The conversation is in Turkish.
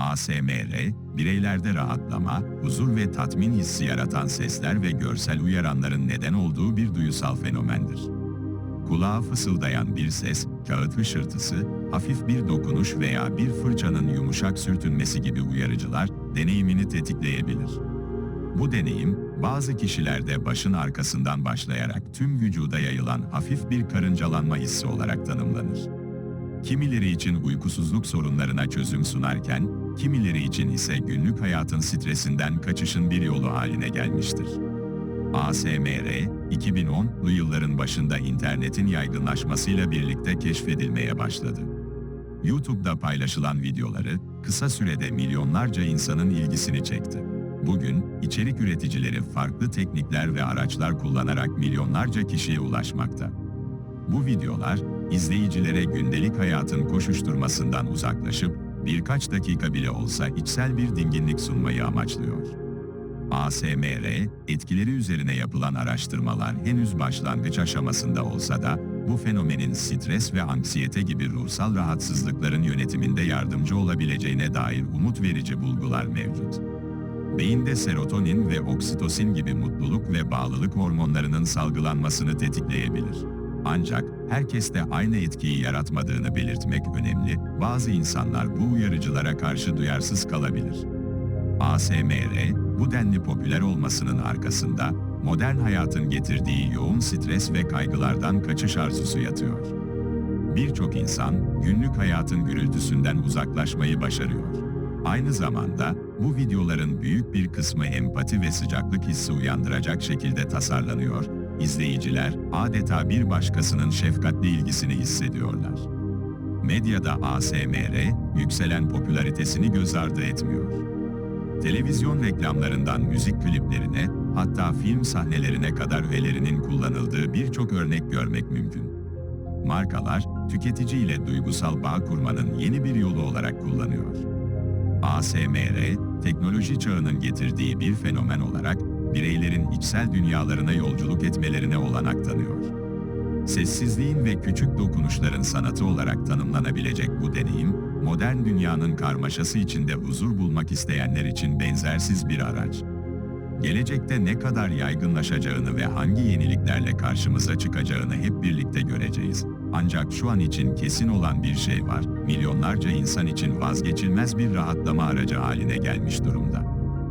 ASMR, bireylerde rahatlama, huzur ve tatmin hissi yaratan sesler ve görsel uyaranların neden olduğu bir duyusal fenomendir. Kulağa fısıldayan bir ses, kağıt hışırtısı, hafif bir dokunuş veya bir fırçanın yumuşak sürtünmesi gibi uyarıcılar deneyimini tetikleyebilir. Bu deneyim, bazı kişilerde başın arkasından başlayarak tüm vücuda yayılan hafif bir karıncalanma hissi olarak tanımlanır. Kimileri için uykusuzluk sorunlarına çözüm sunarken, kimileri için ise günlük hayatın stresinden kaçışın bir yolu haline gelmiştir. ASMR, 2010'lu yılların başında internetin yaygınlaşmasıyla birlikte keşfedilmeye başladı. YouTube'da paylaşılan videoları kısa sürede milyonlarca insanın ilgisini çekti. Bugün içerik üreticileri farklı teknikler ve araçlar kullanarak milyonlarca kişiye ulaşmakta. Bu videolar izleyicilere gündelik hayatın koşuşturmasından uzaklaşıp birkaç dakika bile olsa içsel bir dinginlik sunmayı amaçlıyor. ASMR, etkileri üzerine yapılan araştırmalar henüz başlangıç aşamasında olsa da bu fenomenin stres ve anksiyete gibi ruhsal rahatsızlıkların yönetiminde yardımcı olabileceğine dair umut verici bulgular mevcut. Beyinde serotonin ve oksitosin gibi mutluluk ve bağlılık hormonlarının salgılanmasını tetikleyebilir. Ancak herkeste aynı etkiyi yaratmadığını belirtmek önemli, bazı insanlar bu uyarıcılara karşı duyarsız kalabilir. ASMR, bu denli popüler olmasının arkasında modern hayatın getirdiği yoğun stres ve kaygılardan kaçış arzusu yatıyor. Birçok insan günlük hayatın gürültüsünden uzaklaşmayı başarıyor. Aynı zamanda bu videoların büyük bir kısmı empati ve sıcaklık hissi uyandıracak şekilde tasarlanıyor. İzleyiciler adeta bir başkasının şefkatli ilgisini hissediyorlar. Medyada ASMR yükselen popülaritesini göz ardı etmiyor. Televizyon reklamlarından müzik kliplerine, hatta film sahnelerine kadar öğelerinin kullanıldığı birçok örnek görmek mümkün. Markalar, tüketici ile duygusal bağ kurmanın yeni bir yolu olarak kullanıyor. ASMR, teknoloji çağının getirdiği bir fenomen olarak bireylerin içsel dünyalarına yolculuk etmelerine olanak tanıyor. Sessizliğin ve küçük dokunuşların sanatı olarak tanımlanabilecek bu deneyim, modern dünyanın karmaşası içinde huzur bulmak isteyenler için benzersiz bir araç. Gelecekte ne kadar yaygınlaşacağını ve hangi yeniliklerle karşımıza çıkacağını hep birlikte göreceğiz. Ancak şu an için kesin olan bir şey var, milyonlarca insan için vazgeçilmez bir rahatlama aracı haline gelmiş durumda.